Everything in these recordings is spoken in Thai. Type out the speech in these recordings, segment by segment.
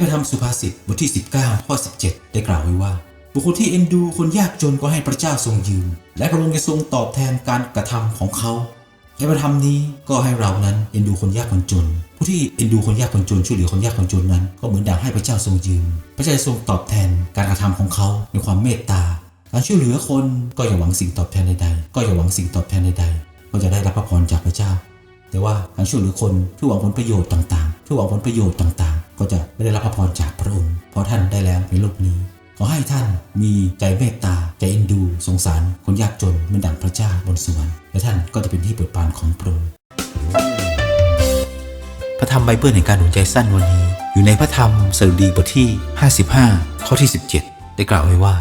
พระธรรมสุภาษิตบทที่ 19 ข้อ 17 ได้กล่าวไว้ว่า บุคคลที่เอ็นดูคนยากจนก็ให้พระเจ้าทรงยืม และพระองค์จะทรงตอบแทนการกระทำของเขาในพระธรรมนี้ก็ให้เรานั้นเอ็นดูคนยากคนจน ผู้ที่เอ็นดูคนยากคนจนช่วยเหลือคนยากคนจนนั้น ก็เหมือนดังให้พระเจ้าทรงยืม พระเจ้าทรงตอบแทนการกระทำของเขาในความเมตตาการช่วยเหลือคนก็อย่าหวังสิ่งตอบแทนใดๆ ก็อย่าหวังสิ่งตอบแทนใดๆ ก็จะได้รับพระพรจากพระเจ้า แต่ว่าการช่วยเหลือคนที่อหวังผลประโยชน์ต่างๆที่อหวังผลประโยชน์ต่างๆ ก็จะไม่ได้รับพระพรจากพระองค์ เพราะท่านได้แล้วในโลกนี้ ขอให้ท่านมีใจเมตตา ใจเอ็นดู สงสาร คนยากจนเหมือนดั่งพระเจ้าบนสวรรค์และท่านก็จะเป็นที่โปรดปรานของพระองค์พระธรรมไบเบิลในการหนุนใจสั้นวันนี้ อยู่ในพระธรรมสดุดีบทที่ 55 ข้อที่ 17 ได้กล่าวไว้ว่า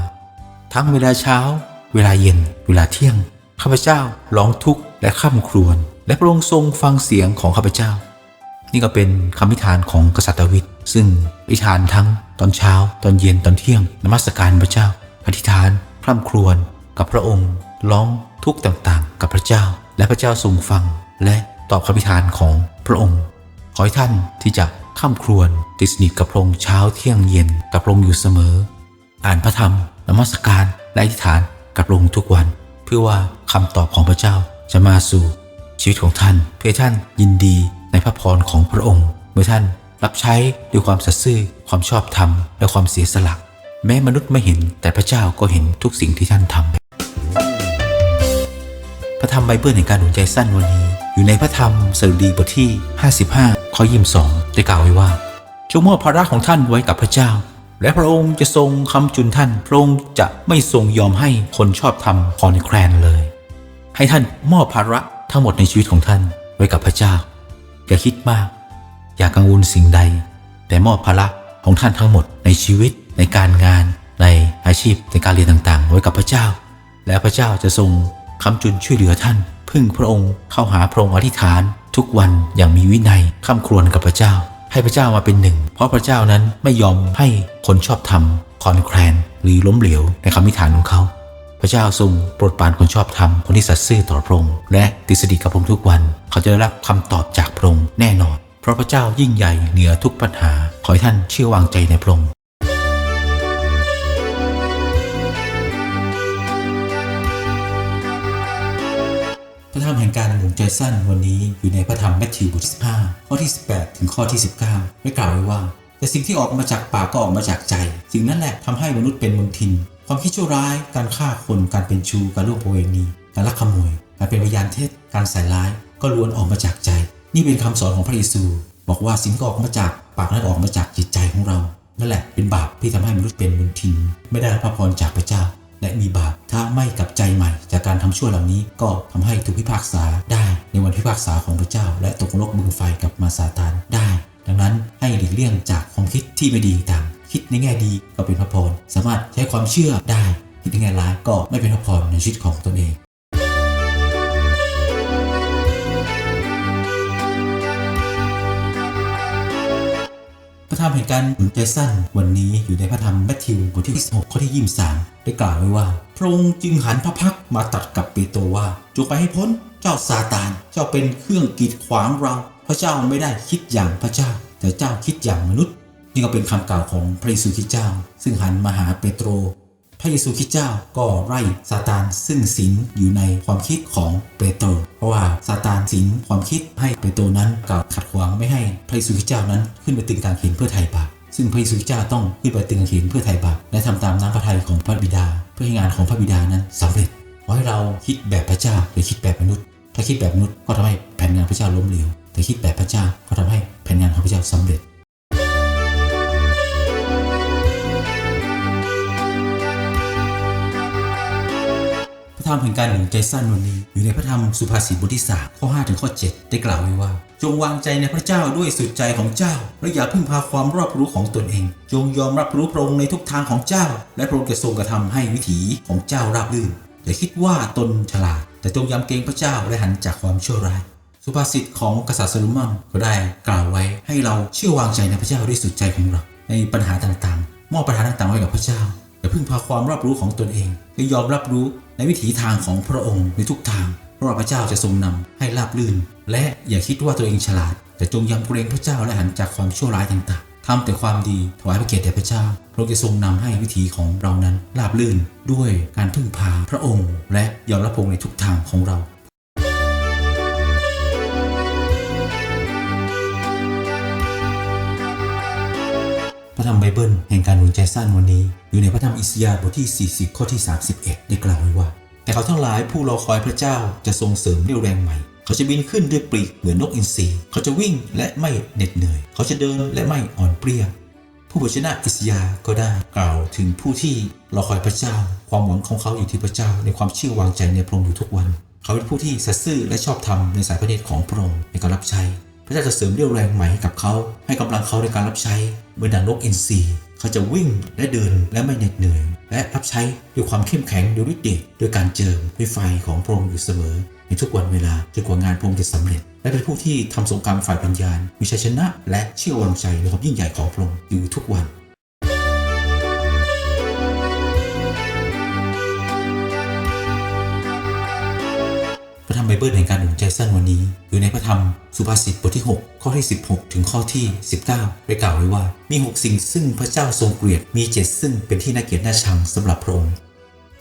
ทั้งเวลาเช้า เวลาเย็น เวลาเที่ยงข้าพเจ้าร้องทุกข์และข้ามครวญและพระองค์ทรงฟังเสียงของข้าพเจ้า นี่ก็เป็นคำพิธานของกษัตริย์ดาวิดซึ่งอธิษฐานทั้งตอนเช้า ตอนเย็นตอนเที่ยงนมัสการพระเจ้า อธิษฐาน พร่ำครวญกับพระองค์ ร้องทุกข์ต่างๆ กับพระเจ้า และพระเจ้าทรงฟัง และตอบคำพิธานของพระองค์ ขอให้ท่านที่จะข้ามครวญติดสนิทกับพระองค์เช้าเที่ยงเย็นกับพระองค์อยู่เสมอ อ่านพระธรรมนมัสการและอธิษฐานกับพระองค์ทุกวัน เพื่อว่าคำตอบของพระเจ้าจะมาสู่ชีวิตของท่าน เพื่อท่านยินดี ในพระพรของพระองค์ เมื่อท่านรับใช้ด้วยความสัตย์ซื่อความชอบธรรม และความเสียสละ แม้มนุษย์ไม่เห็น แต่พระเจ้าก็เห็นทุกสิ่งที่ท่านทำพระธรรมไบเบิลในการหนุนใจสั้นวันนี้ อยู่ในพระธรรมสดุดีบทที่ 55 ข้อยี่สองได้กล่าวไว้ว่าจงมอบภาระของท่านไว้กับพระเจ้า และพระองค์จะทรงคำจุนท่าน พระองค์จะไม่ทรงยอมให้คนชอบธรรมคอนแคลนเลย ให้ท่านมอบภาระทั้งหมดในชีวิตของท่านไว้กับพระเจ้า อย่าคิดมาก อย่ากังวลสิ่งใด แต่มอบภาระของท่านทั้งหมดในชีวิตในการงานในอาชีพในการเรียนต่างๆ ไว้กับพระเจ้า และพระเจ้าจะทรงคำจุนช่วยเหลือท่าน พึ่งพระองค์เข้าหาพระองค์อธิษฐาน ทุกวันอย่างมีวินัยข้ามครวญกับพระเจ้า ให้พระเจ้ามาเป็นหนึ่ง เพราะพระเจ้านั้นไม่ยอมให้คนชอบธรรมคอนแคลนหรือล้มเหลวในคำอธิษฐานของเขา พระเจ้าทรงโปรดปรานคนชอบธรรมคนที่สัตย์ซื่อต่อพระองค์และติดสนิทกับพระองค์ทุกวัน เขาจะได้รับคำตอบจากพระองค์แน่นอน เพราะพระเจ้ายิ่งใหญ่เหนือทุกปัญหา ขอให้ท่านเชื่อวางใจในพระองค์พระธรรมแห่งการหนุนใจสั้นวันนี้อยู่ในพระธรรมแมทธิวบทที่15ข้อที่ 18 ถึงข้อที่ 19 ได้กล่าวไว้ว่า แต่สิ่งที่ออกมาจากปากก็ออกมาจากใจ สิ่งนั้นแหละทำให้มนุษย์เป็นมนทิน ความคิดชั่วร้าย การฆ่าคนการเป็นชูการล่วงประเวณีการลักขโมย การเป็นพยานเท็จการใส่ร้าย ก็ล้วนออกมาจากใจ นี่เป็นคำสอนของพระเยซู บอกว่าสิ่งที่ออกมาจากปากนั้นออกมาจากจิตใจของเรานั่นแหละเป็นบาปที่ทำให้มนุษย์เป็นมนทิน ไม่ได้รับพระพรจากพระเจ้า และมีบาปถ้าไม่กลับใจใหม่ จากการทำชั่วเหล่านี้ก็ทำให้ถูกพิพากษาได้ในวันพิพากษาของพระเจ้า และตกนรกบึงไฟกับมาซาตานได้ ดังนั้นให้หลีกเลี่ยงจากความคิดที่ไม่ดีต่าง คิดในแง่ดีก็เป็นพระพร สามารถใช้ความเชื่อได้ คิดในแง่ร้ายก็ไม่เป็นพระพรในชีวิตของตนเองพระธรรมแห่งการหนุนใจสั้นวันนี้อยู่ในพระธรรมแมทธิวบทที่26ข้อที่23 ได้กล่าวไว้ว่า พระองค์จึงหันพระพักมาตรัสกับเปโตรว่าจงไปให้พ้นเจ้าซาตาน เจ้าเป็นเครื่องกีดขวางเรา พระเจ้าไม่ได้คิดอย่างพระเจ้า แต่เจ้าคิดอย่างมนุษย์ นี่ก็เป็นคำกล่าวของพระเยซูคริสต์เจ้า ซึ่งหันมาหาเปโตร พระเยซูคริสต์เจ้าก็ไล่ซาตานซึ่งสิงอยู่ในความคิดของเปโตร เพราะว่าซาตานสิงความคิดให้เปโตรนั้นกล่าวขัดขวางไม่ให้พระเยซูคริสต์เจ้านั้นขึ้นไปตึงกางเขนเพื่อไถ่บาปซึ่งพระเยซูคริสต์เจ้าต้องขึ้นไปตึงกางเขนเพื่อไถ่บาปและทำตามน้ำพระทัยของพระบิดา เพื่อให้งานของพระบิดานั้นสำเร็จขอให้เราคิดแบบพระเจ้าอย่าคิดแบบมนุษย์ ถ้าคิดแบบมนุษย์ก็ทำให้แผนงานพระเจ้าล้มเหลวแต่คิดแบบพระเจ้าก็ทำให้แผนงานของพระเจ้าสำเร็จ ธรรมแห่งการหนุนใจสั้นวันนี้ อยู่ในพระธรรมสุภาษิตบทที่3ข้อ5ถึงข้อ 7 ได้กล่าวไว้ว่า จงวางใจในพระเจ้าด้วยสุดใจของเจ้า และอย่าพึ่งพาความรอบรู้ของตนเอง จงยอมรับรู้พระองค์ในทุกทางของเจ้า และพระองค์จะทรงกระทำให้วิถีของเจ้าราบรื่นอย่าคิดว่าตนฉลาด แต่จงยำเกรงพระเจ้าและหันจากความชั่วร้าย สุภาษิตของกษัตริย์โซโลมอนก็ได้กล่าวไว้ให้เราเชื่อวางใจในพระเจ้าด้วยสุดใจของเรา ในปัญหาต่างๆ มอบปัญหาต่างๆไว้กับพระเจ้า อย่าพึ่งพาความรอบรู้ของตนเองและยอมรับรู้ในวิถีทางของพระองค์ในทุกทาง เพราะพระเจ้าจะทรงนำให้ราบรื่น และอย่าคิดว่าตัวเองฉลาด แต่จงยำเกรงพระเจ้าและหันจากความชั่วร้ายต่างๆททำแต่ความดีถวายพระเกียรติแด่พระเจ้าพระองค์จะทรงนำให้วิถีของเรานั้นราบลื่น ด้วยการพึ่งพาพระองค์ และยอมรับพระองค์ในทุกทางของเรา ระธรรมไบเบิลแห่งการหนุนใจสั้นวันนี้ อยู่ในพระธรรมอิสยาห์บทที่ 40 ข้อที่ 31 ได้กล่าวไว้ว่า แต่เขาทั้งหลายผู้รอคอยพระเจ้าจะทรงเสริมเรี่ยวแรงใหม่ เขาจะบินขึ้นด้วยปีกเหมือนนกอินทรีเขาจะวิ่งและไม่เหน็ดเหนื่อย เขาจะเดินและไม่อ่อนเปรี้ยผู้เผยชนะอิสยาห์ก็ได้กล่าวถึงผู้ที่รอคอยพระเจ้า ความหวังของเขาอยู่ที่พระเจ้า ในความเชื่อวางใจในพระองค์อยู่ทุกวัน เขาเป็นผู้ที่สัตย์ซื่อและชอบธรรมในสายพระเนตรของพระองค์ในการรับใช้ พระเจ้าจะเสริมเรี่ยวแรงใหม่ให้กับเขา ให้กำลังเขาในการรับใช้เหมือนดังนกอินทรีเขาจะวิ่งและเดินและไม่เหน็ดเหนื่อย และรับใช้ด้วยความเข้มแข็งด้วยฤทธิ์เดชด้วยการเจิมด้วยไฟของพระองค์อยู่เสมอ ในทุกวันเวลาจนกว่างานพระองค์จะสำเร็จ และเป็นผู้ที่ทำสงครามฝ่ายปัญญามีชัยชนะ และเชื่อวางใจในความยิ่งใหญ่ของพระองค์อยู่ทุกวัน ไบเบิลแห่งการหนุนใจสั้นวันนี้ อยู่ในพระธรรมสุภาษิตบทที่ 6 ข้อที่ 16 ถึงข้อที่ 19 ได้กล่าวไว้ว่า มี 6 สิ่งซึ่งพระเจ้าทรงเกลียดมี 7 ซึ่งเป็นที่น่าเกลียดน่าชังสำหรับพระองค์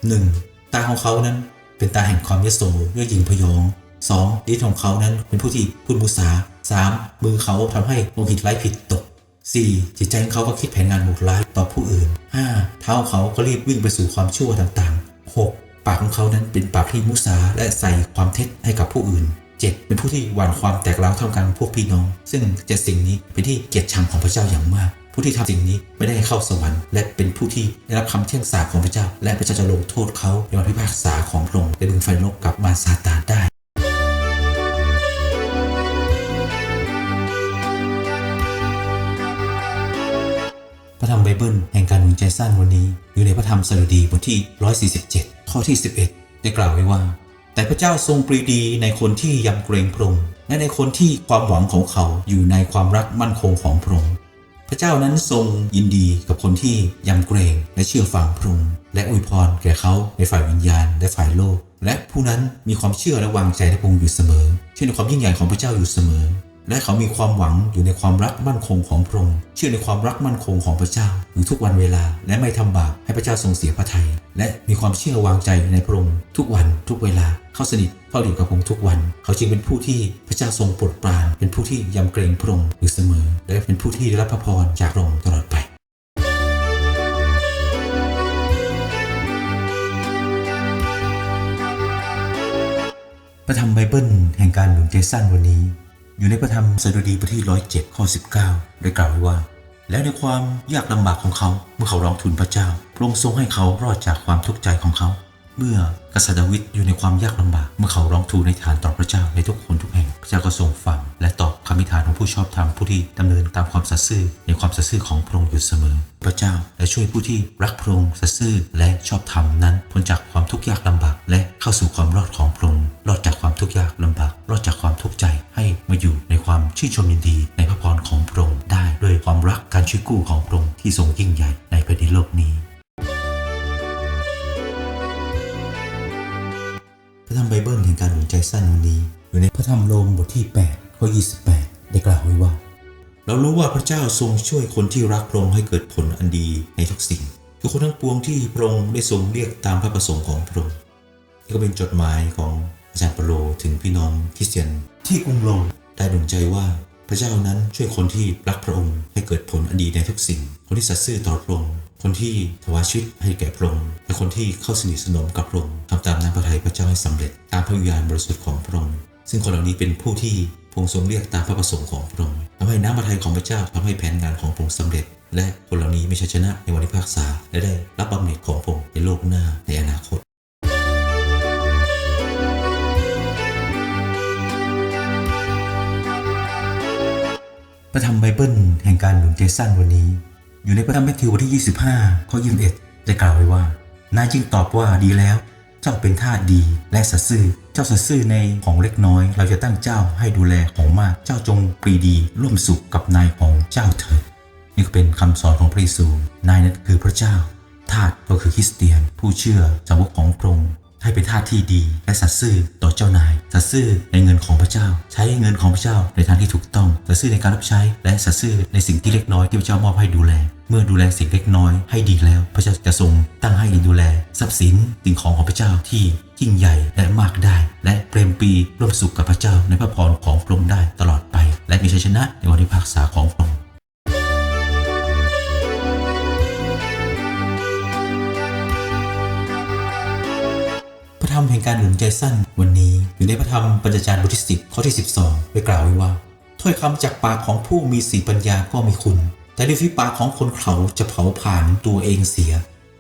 1. ตาของเขานั้นเป็นตาแห่งความยโสเย่อหยิ่งพยอง 2. ลิ้นของเขานั้นเป็นผู้ที่พูดมุสา 3. มือเขาทำให้โลหิตไหลผิดตก 4. จิตใจของเขาก็คิดแผนงานโหดร้ายต่อผู้อื่น 5. เท้าเขาก็รีบวิ่งไปสู่ความชั่วต่างๆ 6. ปากของเขานั้นเป็นปากที่มุสาและใส่ความเท็จให้กับผู้อื่น 7. เป็นผู้ที่หว่านความแตกร้าวท่ามกลางพวกพี่น้อง ซึ่งเจ็ดสิ่งนี้เป็นที่เกลียดชังของพระเจ้าอย่างมาก ผู้ที่ทำสิ่งนี้ไม่ได้เข้าสวรรค์ และเป็นผู้ที่ได้รับคำเที่ยงสาปของพระเจ้า และพระเจ้าจะลงโทษเขาในวันพิพากษาของพระองค์และบึงไฟนรกกับมารซาตานได้ เบิลแห่งการหนุนใจสั้นวันนี้ อยู่ในพระธรรมสดุดีบทที่ 147 ข้อที่ 11 ได้กล่าวไว้ว่า แต่พระเจ้าทรงปรีดีในคนที่ยำเกรงพระองค์และในคนที่ความหวังของเขาอยู่ในความรักมั่นคงของพระองค์พระเจ้านั้นทรงยินดีกับคนที่ยำเกรงและเชื่อฟังพระองค์และอวยพรแก่เขาในฝ่ายวิญญาณและฝ่ายโลก และผู้นั้นมีความเชื่อและวางใจในพระองค์อยู่เสมอ เชื่อในความยิ่งใหญ่ของพระเจ้าอยู่เสมอ และเขามีความหวังอยู่ในความรักมั่นคงของพระองค์เชื่อในความรักมั่นคงของพระเจ้าอยู่ทุกวันเวลาและไม่ทำบาปให้พระเจ้าทรงเสียพระทัยและมีความเชื่อวางใจในพระองค์ทุกวันทุกเวลาเข้าสนิทเฝ้าอยู่กับพระองค์ทุกวัน เขาจึงเป็นผู้ที่พระเจ้าทรงโปรดปรานเป็นผู้ที่ยำเกรงพระองค์อยู่เสมอ และเป็นผู้ที่ได้รับพระพรจากพระองค์ตลอดไปพระธรรมไบเบิลแห่งการหนุนใจสั้นวันนี้ อยู่ในพระธรรมสดุดีบทที่107ข้อ19ได้กล่าวไว้ว่า แล้วในความยากลำบากของเขาเมื่อเขาร้องทูลพระเจ้าพระองค์ทรงให้เขารอดจากความทุกข์ใจของเขา เมื่อกษัตริย์ดาวิดอยู่ในความยากลำบาก เมื่อเขาร้องทูลในฐานต่อพระเจ้าในทุกคนทุกแห่ง พระเจ้าก็ทรงฟังและตอบคำอธิษฐานของผู้ชอบธรรมผู้ที่ดำเนินตามความสัตย์ซื่อในความสัตย์ซื่อของพระองค์อยู่เสมอ พระเจ้าและช่วยผู้ที่รักพระองค์สัตย์ซื่อและชอบธรรมนั้นพ้นจากความทุกข์ยากลำบากและเข้าสู่ความรอดของพระองค์ รอดจากความทุกข์ยากลำบาก รอดจากความทุกข์ใจให้มาอยู่ในความชื่นชมยินดี ในพระพรของพระองค์ได้ด้วยความรักการช่วยกู้ของพระองค์ที่ทรงยิ่งใหญ่ในแผ่นดินโลกนี้พระธรรมไบเบิลแห่งการหนุนใจสั้นวันนี้ อยู่ในพระธรรมโรมบทที่8ข้อ28 ได้กล่าวไว้ว่า เรารู้ว่าพระเจ้าทรงช่วยคนที่รักพระองค์ให้เกิดผลอันดีในทุกสิ่งคือคนทั้งปวงที่พระองค์ได้ทรงเรียกตามพระประสงค์ของพระองค์นี่ก็เป็นจดหมายของ อาจารย์เปโลถึงพี่น้องคริสเตียนที่กรุงโรมได้หนุนใจว่าพระเจ้านั้นช่วยคนที่รักพระองค์ให้เกิดผลอันดีในทุกสิ่ง คนที่สัตย์ซื่อต่อพระองค์ คนที่ถวายชีวิตให้แก่พระองค์ และคนที่เข้าสนิทสนมกับพระองค์ทำตามน้ำพระทัยพระเจ้าให้สำเร็จตามพระวิญญาณบริสุทธิ์ของพระองค์ ซึ่งคนเหล่านี้เป็นผู้ที่พระองค์ทรงเรียกตามพระประสงค์ของพระองค์ทำให้น้ำพระทัยของพระเจ้าทำให้แผนงานของพระองค์สำเร็จ และคนเหล่านี้มีชัยชนะในวันพิพากษาและได้รับบำเหน็จของพระองค์ในโลกหน้าในอนาคต ระธรรมไบเบิลแห่งการหนุนใจสันวันนี้ อยู่ในพระธรรมแมทธิวบทที่ 25 ข้อ 21 ได้กล่าวไว้ว่า นายจึงตอบว่าดีแล้ว เจ้าเป็นทาสดีและสัตย์ซื่อ เจ้าสัตย์ซื่อในของเล็กน้อย เราจะตั้งเจ้าให้ดูแลของมาก เจ้าจงปรีดี ร่วมสุขกับนายของเจ้าเถิด นี่ก็เป็นคำสอนของพระเยซู นายนั้นคือพระเจ้าทาสก็คือคริสเตียน ผู้เชื่อสาวกของพระองค์ ให้เป็นทาสที่ดีและสัตย์ซื่อต่อเจ้านายสัตย์ซื่อในเงินของพระเจ้า ใช้เงินของพระเจ้าในทางที่ถูกต้องสัตย์ซื่อในการรับใช้และสัตย์ซื่อในสิ่งที่เล็กน้อยที่พระเจ้ามอบให้ดูแล เมื่อดูแลสิ่งเล็กน้อยให้ดีแล้ว พระเจ้าจะทรงตั้งให้ดูแล ทรัพย์สินสิ่งของของพระเจ้าที่ยิ่งใหญ่และมากได้ และเปรมปีร่วมสุขกับพระเจ้าในพระพรของพระองค์ได้ตลอดไป และมีชัยชนะในวันพิพากษาของพระองค์ แห่งการหนุนใจสั้นวันนี้อยู่ในพระธรรมปัญจจารย์บทที่10ข้อที่ 12 ได้กล่าวไว้ว่าถ้อยคำจากปากของผู้มีสีปัญญาก็มีคุณ แต่ด้วยฝีปากของคนเขาจะเผาผลาญตัวเองเสีย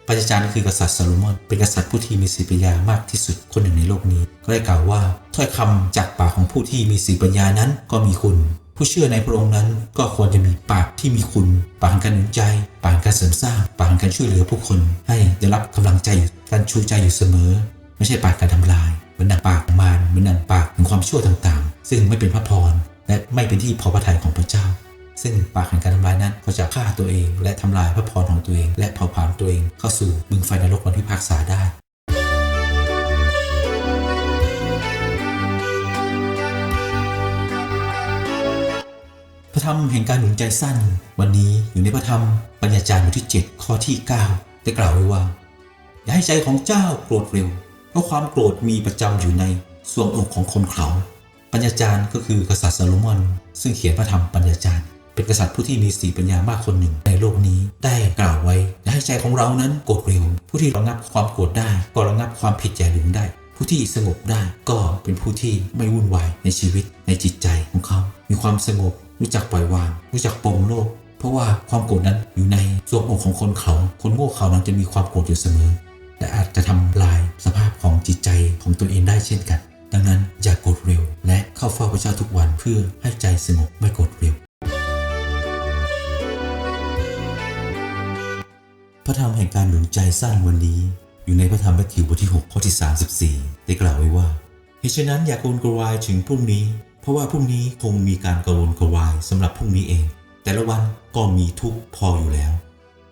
ปัญจจารย์คือกษัตริย์ซาโลมอนเป็นกษัตริย์ผู้ที่มีสีปัญญามากที่สุดคนหนึ่งในโลกนี้ ก็ได้กล่าวว่าถ้อยคำจากปากของผู้ที่มีสีปัญญานั้นก็มีคุณ ผู้เชื่อในพระองค์นั้นก็ควรจะมีปากที่มีคุณ ปากการหนุนใจ ปากการเสริมสร้าง ปากการช่วยเหลือผู้คน ให้ได้รับกำลังใจการชูใจอยู่เสมอ ไม่ใช่ปากการทำลายเหมือนดังปากของมารเหมือนดังปากถึงความชั่วต่างๆ ซึ่งไม่เป็นพระพรและไม่เป็นที่พอพระทัยของพระเจ้า ซึ่งปากแห่งการทำลายนั้นก็จะฆ่าตัวเอง และทำลายพระพรของตัวเอง และเผาผลาญตัวเองเข้าสู่บึงไฟนรกวันพิพากษาได้พระธรรมแห่งการหนุนใจสั้น วันนี้อยู่ในพระธรรมปัญญาจารย์บทที่ 7 ข้อที่ 9 ได้กล่าวไว้ว่า อย่าให้ใจของเจ้าโกรธเร็ว เพราะความโกรธมีประจำอยู่ในส่วงอกของคนเขา ปัญญาจารย์ก็คือกษัตริย์ซาโลมอน ซึ่งเขียนพระธรรมปัญญาจารย์ เป็นกษัตริย์ผู้ที่มีสีปัญญามากคนหนึ่งในโลกนี้ได้กล่าวไว้ให้ใจของเรานั้นโกรธเร็ว ผู้ที่ระงับความโกรธได้ ก็ระงับความผิดใหญ่หลวงได้ ผู้ที่สงบได้ก็เป็นผู้ที่ไม่วุ่นวายในชีวิตในจิตใจของเขา มีความสงบ รู้จักปล่อยวาง รู้จักปลงโลก เพราะว่าความโกรธนั้นอยู่ในส่วงอกของคนเขา คนโง่เขานั้นจะมีความโกรธอยู่เสมอ และอาจจะทำลาย สภาพของจิตใจของตัวเองได้เช่นกัน ดังนั้นอย่ากโกรธเร็ว และเข้าเฝ้าพระเจ้าทุกวันเพื่อให้ใจสงบไม่โกรธเร็ว พระธรรมแห่งการหนุนใจสั้นวันนี้ อยู่ในพระธรรมแมทธิวบทที่ 6 ข้อที่ 34 ได้กล่าวไว้ว่าเหตุฉะนั้นอย่ากกระวนกระวายถึงพรุ่งนี้ เพราะว่าพรุ่งนี้คงมีการกระวนกระวายสำหรับพรุ่งนี้เอง แต่ละวันก็มีทุกข์พออยู่แล้ว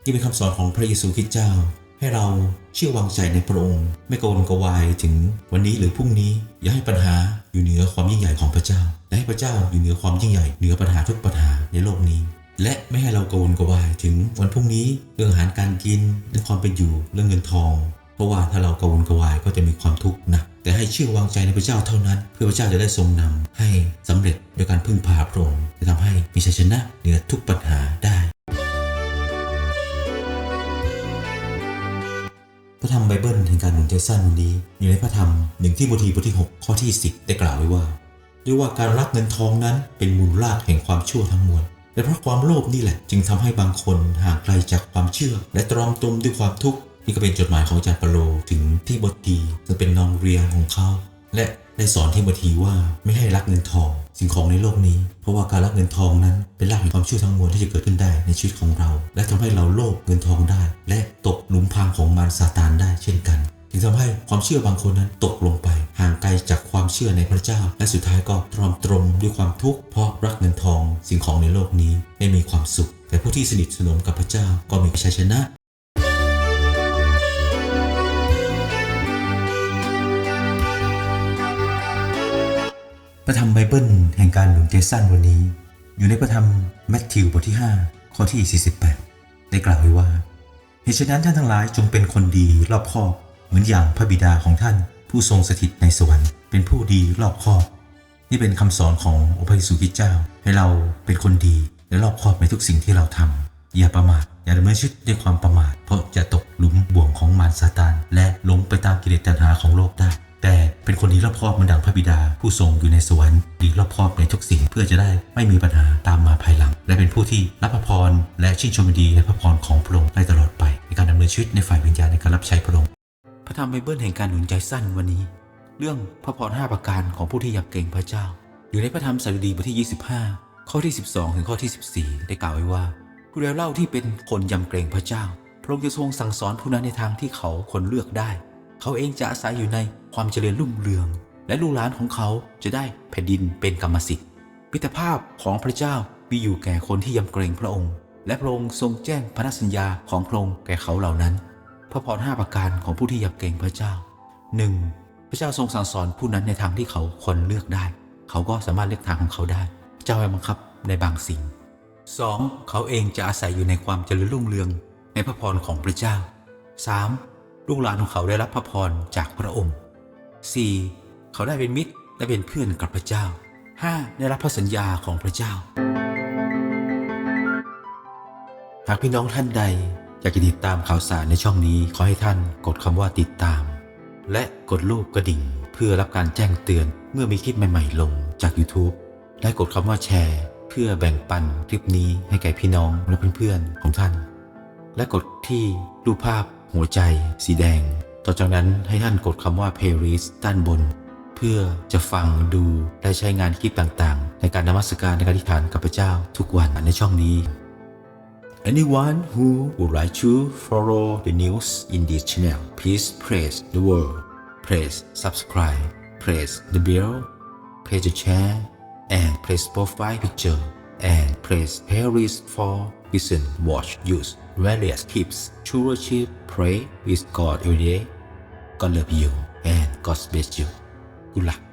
นี่เป็นคำสอนของพระเยซูคริสต์เจ้า ให้เราเชื่อวางใจในพระองค์ ไม่กระวนกวายถึงวันนี้หรือพรุ่งนี้ อย่าให้ปัญหาอยู่เหนือความยิ่งใหญ่ของพระเจ้า และให้พระเจ้าอยู่เหนือความยิ่งใหญ่เหนือปัญหาทุกปัญหาในโลกนี้ และไม่ให้เรากระวนกวายถึงวันพรุ่งนี้เรื่องอาหารการกินเรื่องความเป็นอยู่เรื่องเงินทอง เพราะว่าถ้าเรากระวนกระวายก็จะมีความทุกข์นักแต่ให้เชื่อวางใจในพระเจ้าเท่านั้น เพื่อพระเจ้าจะได้ทรงนำให้สำเร็จโดยการพึ่งพาพระองค์จะทำให้มีชัยชนะเหนือทุกปัญหาได้ ระธรรมไบเบิลแห่งการหนุนใจสั้นวันนี้ อยู่ในพระธรรมหนึ่งที่โมธีบทที่ 6 ข้อที่ 10 ได้กล่าวไว้ว่าด้วยว่าการรักเงินทองนั้นเป็นมูลรากแห่งความชั่วทั้งมวลและเพราะความโลภนี่แหละ จึงทำให้บางคนห่างไกลจากความเชื่อ และตรอมตรมด้วยความทุกข์นี่ก็เป็นจดหมายของอาจารย์เปโลถึงที่บทีซึ่งเป็นน้องเรียนของเขา และได้สอนที่บทีว่าไม่ให้รักเงินทอง สิ่งของในโลกนี้ เพราะว่าการรักเงินทองนั้นเป็นรากแห่งความชั่วทั้งมวลที่จะเกิดขึ้นได้ในชีวิตของเรา และทำให้เราโลภเงินทองได้ และตกหลุมพรางของมารซาตานได้เช่นกันจึงทำให้ความเชื่อบางคนนั้นตกลงไป ห่างไกลจากความเชื่อในพระเจ้า และสุดท้ายก็ตรอมตรมด้วยความทุกข์เพราะรักเงินทองสิ่งของในโลกนี้ไม่มีความสุข แต่ผู้ที่สนิทสนมกับพระเจ้าก็มีชัยชนะ พระธรรมไบเบิลแห่งการหนุนใจสั้นวันนี้ อยู่ในพระธรรมแมทธิวบทที่ 5 ข้อที่ 48 ได้กล่าวไว้ว่า เหตุฉะนั้นท่านทั้งหลายจงเป็นคนดีรอบคอบ เหมือนอย่างพระบิดาของท่าน ผู้ทรงสถิตในสวรรค์เป็นผู้ดีรอบคอบ นี่เป็นคำสอนขององค์พระเยซูคริเจ้า ให้เราเป็นคนดีและรอบคอบในทุกสิ่งที่เราทำอย่าประมาทอย่าดำเนินชีวิตด้วยความประมาทเพราะจะตกหลุมบ่วงของมารซาตานและหลงไปตามกิเลสตัณหาของโลกได้ แต่เป็นคนดีรอบคอบเหมือนดังพระบิดา ผู้ทรงอยู่ในสวรรค์ดีรอบคอบในทุกสิ่งเพื่อจะได้ไม่มีปัญหาตามมาภายหลัง และเป็นผู้ที่รับพระพรและชื่นชมยินดีในพระพรของพระองค์ได้ตลอดไป ในการดำเนินชีวิตในฝ่ายวิญญาณในการรับใช้พระองค์พระธรรมไบเบิลแห่งการหนุนใจสั้นวันนี้ เรื่องพระพรห้าประการของผู้ที่ยำเกรงพระเจ้า อยู่ในพระธรรมสดุดีบทที่ 25 ข้อที่ 12 ถึงข้อที่ 14 ได้กล่าวไว้ว่า ผู้ใดเล่าที่เป็นคนยำเกรงพระเจ้าพระองค์จะทรงสั่งสอนผู้นั้นในทางที่เขาควรเลือกได้ เขาเองจะอาศัยอยู่ในความเจริญรุ่งเรือง และลูกหลานของเขาจะได้แผ่นดินเป็นกรรมสิทธิ์มิตรภาพของพระเจ้ามีอยู่แก่คนที่ยำเกรงพระองค์ และพระองค์ทรงแจ้งพันธสัญญาของพระองค์แก่เขาเหล่านั้น พระพรห้าประการของผู้ที่ยำเกรงพระเจ้า 1. พระเจ้าทรงสั่งสอนผู้นั้นในทางที่เขาควรเลือกได้ เขาก็สามารถเลือกทางของเขาได้พระเจ้าให้บังคับในบางสิ่ง 2. เขาเองจะอาศัยอยู่ในความเจริญรุ่งเรืองในพระพรของพระเจ้า 3. ลูกหลานของเขาได้รับพระพรจากพระองค์ 4. เขาได้เป็นมิตรและเป็นเพื่อนกับพระเจ้า 5. ได้รับพระสัญญาของพระเจ้า หากพี่น้องท่านใดอยากจะติดตามข่าวสารในช่องนี้ขอให้ท่านกดคำว่าติดตาม และกดรูปกระดิ่ง เพื่อรับการแจ้งเตือนเมื่อมีคลิปใหม่ ๆ ลงจาก YouTube และกดคำว่าแชร์ เพื่อแบ่งปันคลิปนี้ให้แก่พี่น้องและเพื่อนๆของท่าน และกดที่รูปภาพ หัวใจ สีแดง ต่อจากนั้นให้ท่านกดคำว่า playlist ด้านบน เพื่อจะฟังดูและใช้งานคลิปต่างๆ ในการนมัสการในการอธิษฐานกับพระเจ้าทุกวันในช่องนี้ Anyone who would like to follow the news in this channel, please press the word, press subscribe, press the bell, press the share, and press profile picture, and press playlist for listen, watch, use various tips to worship, pray with God every day. God love you and God bless you. Good luck.